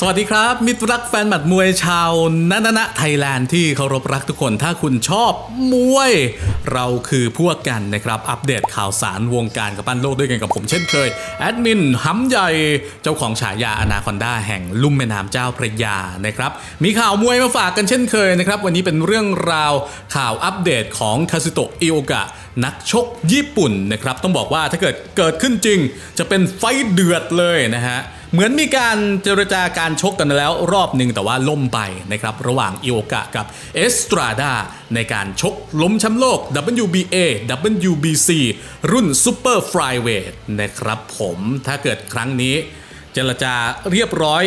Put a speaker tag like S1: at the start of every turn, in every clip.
S1: สวัสดีครับ มิตรรักแฟนหมัดมวยชาวนานนะไทยแลนด์ที่เคารพรักทุกคนถ้าคุณชอบมวย เราคือพวกกันนะครับ อัปเดตข่าวสารวงการกับปั้นโลกด้วยกันกับผมเช่นเคย แอดมินหำใหญ่เจ้าของฉายาอนาคอนดาแห่งลุ่มแม่น้ำเจ้าพระยานะครับ มีข่าวมวยมาฝากกันเช่นเคยนะครับ วันนี้เป็นเรื่องราวข่าวอัปเดตของคาซุโตะอิโอกะนักชกญี่ปุ่นนะครับต้องบอกว่าถ้าเกิดเกิดขึ้นจริง จะเป็นไฟเดือดเลยนะฮะ เหมือนมีการเจรจาการชกกันแล้วรอบหนึ่งแต่ว่าล่มไปนะครับระหว่างอิโอกะกับเอสตราดาในการชกล้มแชมป์โลก WBA WBC รุ่น Super Flyweight นะครับผมถ้าเกิดครั้งนี้เจรจาเรียบร้อย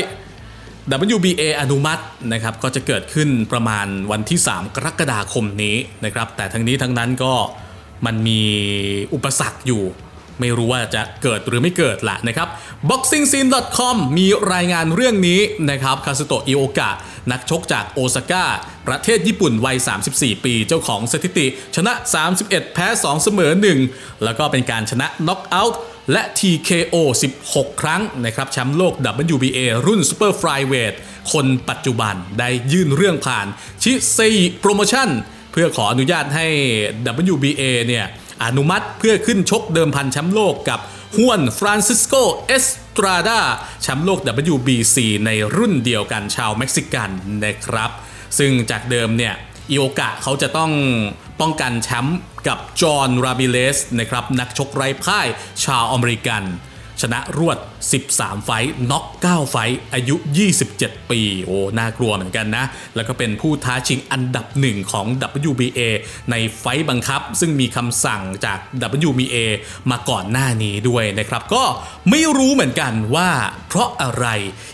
S1: WBA อนุมัตินะครับก็จะเกิดขึ้นประมาณวันที่ 3 กรกฎาคมนี้นะครับแต่ทั้งนี้ทั้งนั้นก็มันมีอุปสรรคอยู่ ไม่รู้ว่าจะเกิดหรือไม่เกิดละนะครับ boxingscene.com มีรายงานเรื่องนี้นะครับคาสโตะอิโอกะนักชกจากโอซาก้า ประเทศญี่ปุ่นวัย 34 ปี เจ้าของสถิติ ชนะ 31 แพ้ 2 เสมอ 1 แล้วก็เป็นการชนะน็อกเอาท์และ TKO 16 ครั้งนะครับแชมป์โลก WBA รุ่น Super Flyweight คนปัจจุบันได้ยื่นเรื่องผ่าน ชิเซอิโปรโมชั่น เพื่อขออนุญาตให้ WBA เนี่ย อนุมัติเพื่อขึ้นชกเดิมพันแชมป์โลกกับฮวนฟรานซิสโกเอสตราดาแชมป์โลก WBC ในรุ่นเดียวกันชาวเม็กซิกันนะครับ ซึ่งจากเดิมเนี่ยอิโอกะเขาจะต้องป้องกันแชมป์กับจอห์นราบิเลสนะครับนักชกไร้พ่ายชาวอเมริกัน ชนะรวด 13 ไฟต์น็อก9 ไฟต์อายุ 27 ปี โอ้ น่ากลัวเหมือนกันนะ แล้วก็เป็นผู้ท้าชิงอันดับหนึ่งของ WBA ในไฟต์บังคับ ซึ่งมีคำสั่งจาก WBA มาก่อนหน้านี้ด้วยนะครับ ก็ไม่รู้เหมือนกันว่าเพราะอะไร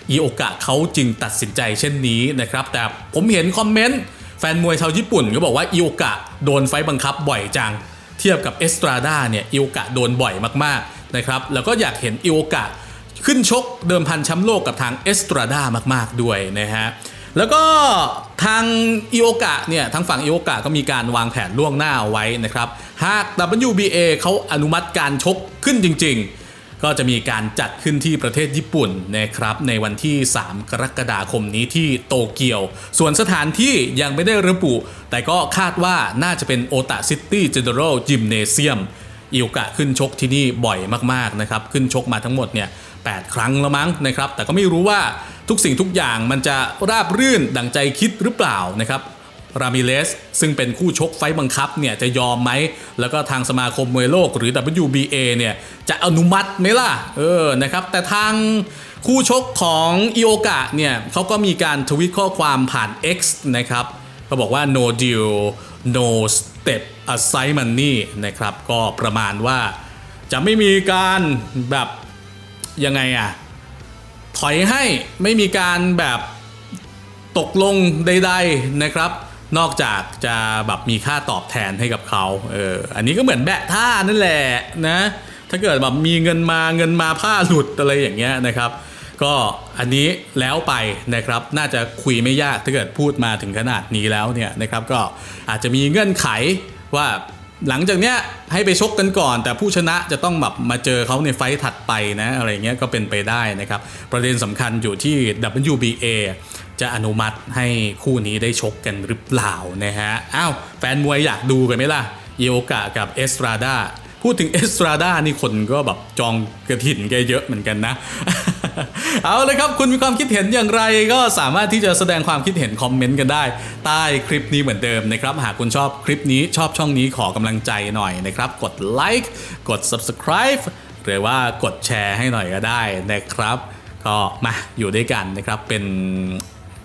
S1: อีโอกะเขาจึงตัดสินใจเช่นนี้นะครับ แต่ผมเห็นคอมเมนต์แฟนมวยชาวญี่ปุ่นก็บอกว่าอีโอกะโดนไฟต์บังคับบ่อยจัง เทียบกับเอสตราดาเนี่ยอิโอกะโดนบ่อยมากๆ นะครับแล้วก็อยากเห็นอิโอกะขึ้นชกเดิมพันแชมป์โลกกับทางเอสตราดามาก ๆ ด้วยนะฮะแล้วก็ทางอิโอกะเนี่ยทางฝั่งอิโอกะก็มีการวางแผนล่วงหน้าเอาไว้นะครับ หาก WBA เขาอนุมัติการชกขึ้นจริง ๆ ก็จะมีการจัดขึ้นที่ประเทศญี่ปุ่นนะครับในวันที่ 3 กรกฎาคมนี้ที่โตเกียว ส่วนสถานที่ยังไม่ได้ระบุ แต่ก็คาดว่าน่าจะเป็นโอตาซิตี้เจเนอเรลจิมเนเซียม อิโอกะขึ้นชกที่นี่บ่อยมากๆนะครับขึ้นชกมาทั้งหมดเนี่ย8ครั้งแล้วมั้งนะครับแต่ก็ไม่รู้ว่าทุกสิ่งทุกอย่างมันจะราบรื่นดังใจคิดหรือเปล่านะครับรามิเลสซึ่งเป็นคู่ชกไฟต์บังคับเนี่ยจะยอมไหม แล้วก็ทางสมาคมมวยโลกหรือ WBA เนี่ยจะอนุมัติไหมล่ะ เออนะครับแต่ทางคู่ชกของอิโอกะเนี่ยเขาก็มีการทวิตข้อความผ่าน X นะครับ เขาบอกว่า no deal no step aside money นะครับ ก็ประมาณว่าจะไม่มีการแบบยังไงอะถอยให้ไม่มีการแบบตกลงใด ๆนะครับ นอกจากจะแบบมีค่าตอบแทนให้กับเขาเอออันนี้ก็เหมือนแบะท่านั่นแหละนะ ถ้าเกิดแบบมีเงินมาเงินมาผ้าหลุดอะไรอย่างเงี้ยนะครับ ก็อันนี้แล้วไปนะครับน่าจะคุยไม่ยากถ้าเกิดพูดมาถึงขนาดนี้แล้วเนี่ยนะครับก็อาจจะมีเงื่อนไขว่าหลังจากเนี้ยให้ไปชกกันก่อน แต่ผู้ชนะจะต้องแบบมาเจอเขาในไฟต์ถัดไปนะอะไรเงี้ยก็เป็นไปได้นะครับ ประเด็นสำคัญอยู่ที่ WBA จะอนุมัติให้คู่นี้ได้ชกกันหรือเปล่านะฮะอ้าวแฟนมวยอยากดูกันไหมล่ะอิโอกะกับเอสตราดา พูดถึงเอสตราด้านี่คนก็แบบจองกระถิ่นแกเยอะเหมือนกันนะ เอาเลยครับคุณมีความคิดเห็นอย่างไรก็สามารถที่จะแสดงความคิดเห็นคอมเมนต์กันได้ ใต้คลิปนี้เหมือนเดิมนะครับ หากคุณชอบคลิปนี้ชอบช่องนี้ขอกำลังใจหน่อยนะครับ กดไลค์กด subscribe หรือว่ากดแชร์ให้หน่อยก็ได้นะครับ ก็มาอยู่ด้วยกันนะครับเป็น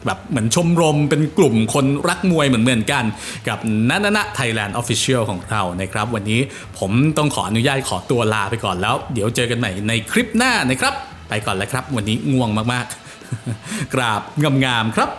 S1: แบบเหมือนชมรมเป็นกลุ่มคนรักมวยเหมือนเหมือนกัน กับนันนะไทยแลนด์ออฟฟิเชียลของเรานะครับ วันนี้ผมต้องขออนุญาตขอตัวลาไปก่อนแล้ว เดี๋ยวเจอกันใหม่ในคลิปหน้านะครับ ไปก่อนแล้วครับ วันนี้ง่วงมากๆ กราบงามๆครับ